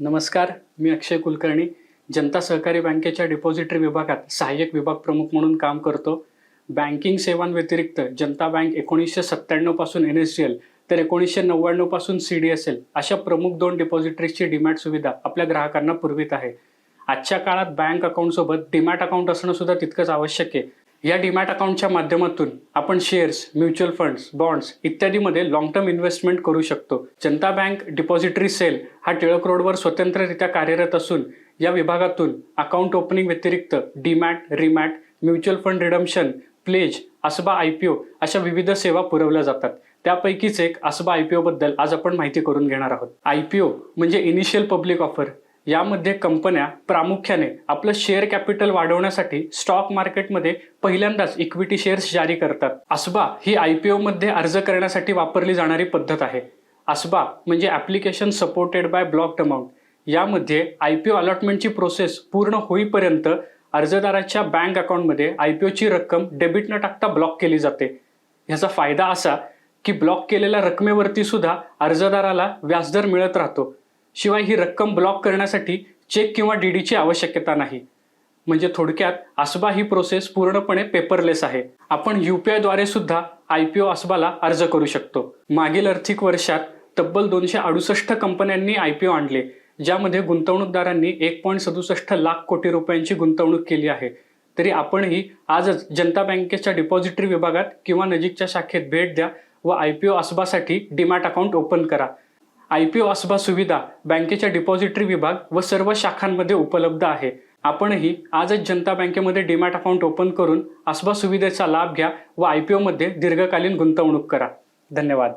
नमस्कार मी अक्षय कुलकर्णी जनता सहकारी बँकेच्या डिपॉझिटरी विभागात सहाय्यक विभाग प्रमुख म्हणून काम करतो. बँकिंग सेवांव्यतिरिक्त जनता बँक एकोणीसशे सत्त्याण्णवपासून एन एस डी एल तर एकोणीसशे नव्याण्णवपासून सी डी एस एल अशा प्रमुख दोन डिपॉझिटरीची डिमॅट सुविधा आपल्या ग्राहकांना पुरवित आहे. आजच्या काळात बँक अकाउंटसोबत डिमॅट अकाउंट असणं सुद्धा तितकंच आवश्यक आहे. या डीमॅट अकाउंटच्या माध्यमातून आपण शेअर्स म्युच्युअल फंड्स बॉन्ड्स इत्यादीमध्ये लॉंग टर्म इन्व्हेस्टमेंट करू शकतो. जनता बँक डिपॉझिटरी सेल हा टिळक रोडवर स्वतंत्ररित्या कार्यरत असून या विभागातून अकाउंट ओपनिंग व्यतिरिक्त demat remat mutual fund redemption pledge ASBA I P O अशा विविध सेवा पुरवल्या जातात. त्यापैकीच एक असबा आय पी ओबद्दल आज आपण माहिती करून घेणार आहोत. आय पी ओ म्हणजे इनिशियल पब्लिक ऑफर यामध्ये कंपन्या प्रामुख्याने आपलं शेअर कॅपिटल वाढवण्यासाठी स्टॉक मार्केटमध्ये पहिल्यांदाच इक्विटी शेअर्स जारी करतात. असबा ही आय पी ओमध्ये अर्ज करण्यासाठी वापरली जाणारी पद्धत आहे. असबा म्हणजे application supported by blocked amount यामध्ये आय पी ओ अलॉटमेंटची प्रोसेस पूर्ण होईपर्यंत अर्जदाराच्या बँक अकाउंटमध्ये आय पी ओची रक्कम डेबिट न टाकता ब्लॉक केली जाते. ह्याचा फायदा असा की ब्लॉक केलेल्या रकमेवरती सुद्धा अर्जदाराला व्याजदर मिळत राहतो. शिवाय ही रक्कम ब्लॉक करण्यासाठी चेक किंवा डी डीची आवश्यकता नाही. म्हणजे थोडक्यात आसबा ही प्रोसेस पूर्णपणे पेपरलेस आहे. आपण युपीआयद्वारे सुद्धा आय पी ओ आसबाला अर्ज करू शकतो. मागील आर्थिक वर्षात तब्बल दोनशे अडुसष्ट कंपन्यांनी आय पी ओ आणले ज्यामध्ये गुंतवणूकदारांनी एक पॉईंट सदुसष्ट लाख कोटी रुपयांची गुंतवणूक केली आहे. तरी आपणही आजच जनता बँकेच्या डिपॉझिटरी विभागात किंवा नजीकच्या शाखेत भेट द्या व आय पी ओ आसबासाठी डिमॅट अकाउंट ओपन करा. आय पी ओ आसबा सुविधा बँकेच्या डिपॉझिटरी विभाग व सर्व शाखांमध्ये उपलब्ध आहे. आपणही आजच जनता बँकेमध्ये डिमॅट अकाउंट ओपन करून आसबा सुविधेचा लाभ घ्या व आय पी ओमध्ये दीर्घकालीन गुंतवणूक करा. धन्यवाद.